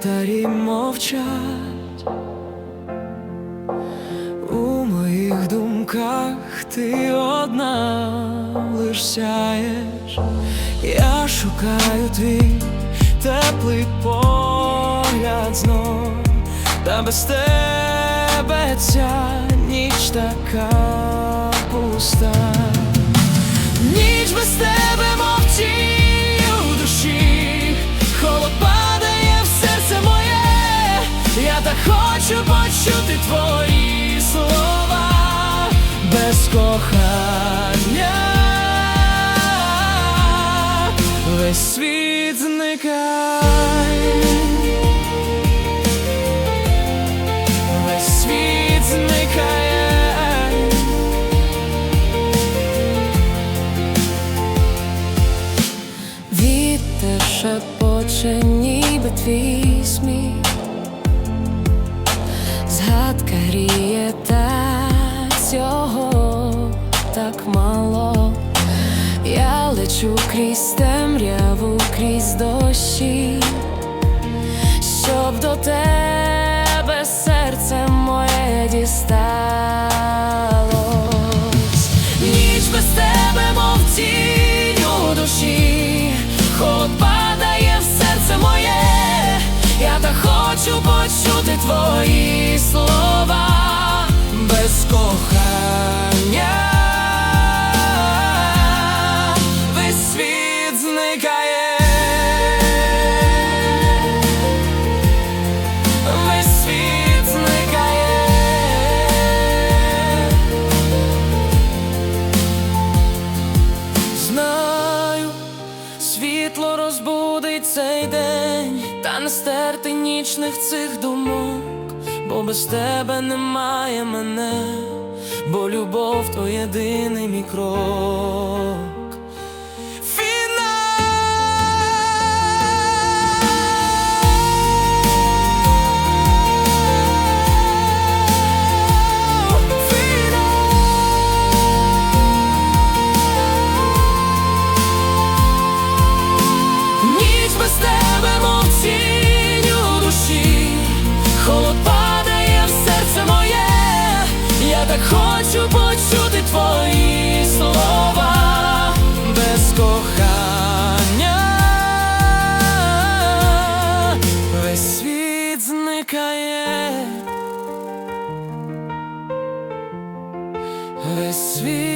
ліхтарі мовчать. У моїх думках ти одна лиш сяєш. Я шукаю твій теплий погляд знов, та без тебе ця ніч така пуста. Ніч без тебе хочу почути твої слова без кохання, весь світ зникає. Весь світ. Вітер шепоче, ніби твій сміх Згадка гріє та цього так мало. Я лечу крізь темряву, крізь дощі Щоб до тебе серце моє дісталось. Ніч без тебе, мов тінь у душі, холод падає в серце моє, я так хочу почути твої слова цей день, та не стерти нічних цих думок, бо без тебе немає мене, бо любов то єдиний мій крок. Хочу почути твої слова без кохання. Весь світ зникає. Весь світ.